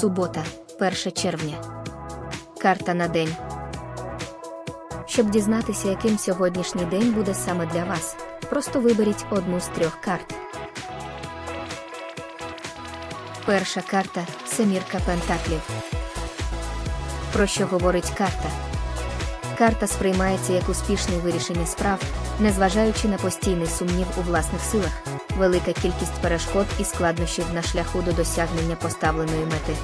Субота, 1 червня. Карта на день. Щоб дізнатися, яким сьогоднішній день буде саме для вас, просто виберіть одну з трьох карт. Перша карта Семірка Пентаклів. Про що говорить карта? Карта сприймається як успішне вирішення справ, незважаючи на постійний сумнів у власних силах, велика кількість перешкод і складнощів на шляху до досягнення поставленої мети.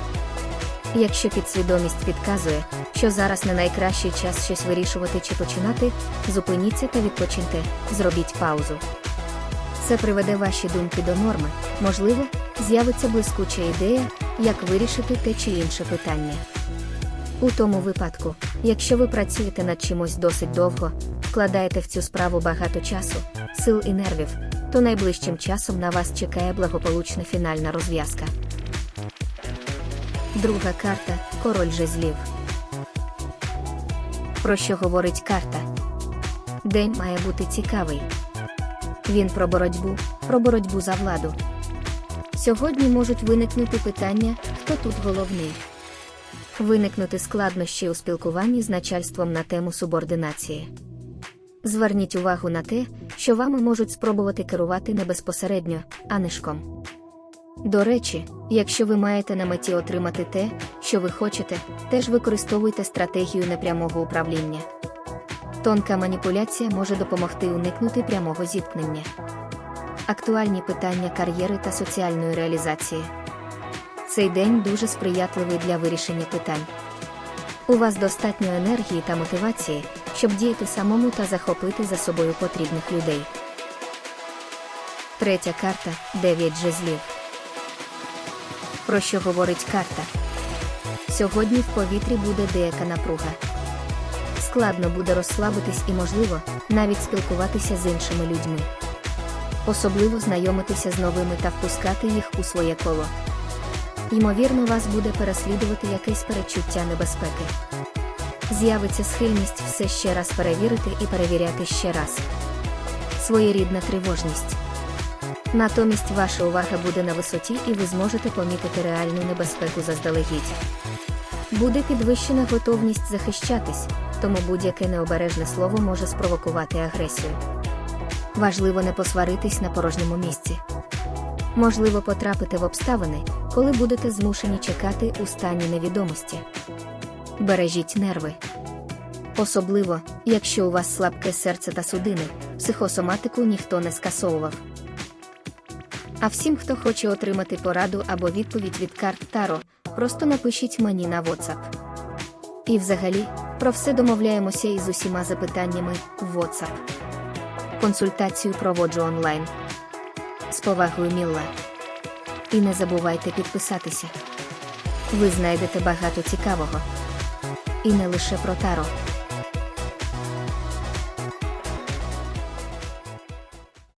Якщо підсвідомість підказує, що зараз не найкращий час щось вирішувати чи починати, зупиніться та відпочиньте, зробіть паузу. Це приведе ваші думки до норми, можливо, з'явиться блискуча ідея, як вирішити те чи інше питання. У тому випадку, якщо ви працюєте над чимось досить довго, вкладаєте в цю справу багато часу, сил і нервів, то найближчим часом на вас чекає благополучна фінальна розв'язка. Друга карта Король жезлів. Про що говорить карта? День має бути цікавий. Він про боротьбу, про боротьбу за владу. Сьогодні можуть виникнути питання, хто тут головний. Виникнути складнощі у спілкуванні з начальством на тему субординації. Зверніть увагу на те, що вами можуть спробувати керувати не безпосередньо, а нишком. До речі, якщо ви маєте на меті отримати те, що ви хочете, теж використовуйте стратегію непрямого управління. Тонка маніпуляція може допомогти уникнути прямого зіткнення. Актуальні питання кар'єри та соціальної реалізації. Цей день дуже сприятливий для вирішення питань. У вас достатньо енергії та мотивації, щоб діяти самому та захопити за собою потрібних людей. Третя карта 9 жезлів. Про що говорить карта? Сьогодні в повітрі буде деяка напруга. Складно буде розслабитись і, можливо, навіть спілкуватися з іншими людьми. Особливо знайомитися з новими та впускати їх у своє коло. Ймовірно, вас буде переслідувати якесь перечуття небезпеки. З'явиться схильність все ще раз перевірити і перевіряти ще раз. Своєрідна тривожність. Натомість ваша увага буде на висоті і ви зможете помітити реальну небезпеку заздалегідь. Буде підвищена готовність захищатись, тому будь-яке необережне слово може спровокувати агресію. Важливо не посваритись на порожньому місці. Можливо потрапити в обставини, коли будете змушені чекати у стані невідомості. Бережіть нерви. Особливо, якщо у вас слабке серце та судини, психосоматику ніхто не скасовував. А всім, хто хоче отримати пораду або відповідь від карт Таро, просто напишіть мені на WhatsApp. І взагалі, про все домовляємося із усіма запитаннями в WhatsApp. Консультацію проводжу онлайн. З повагою Мілла. І не забувайте підписатися. Ви знайдете багато цікавого. І не лише про Таро.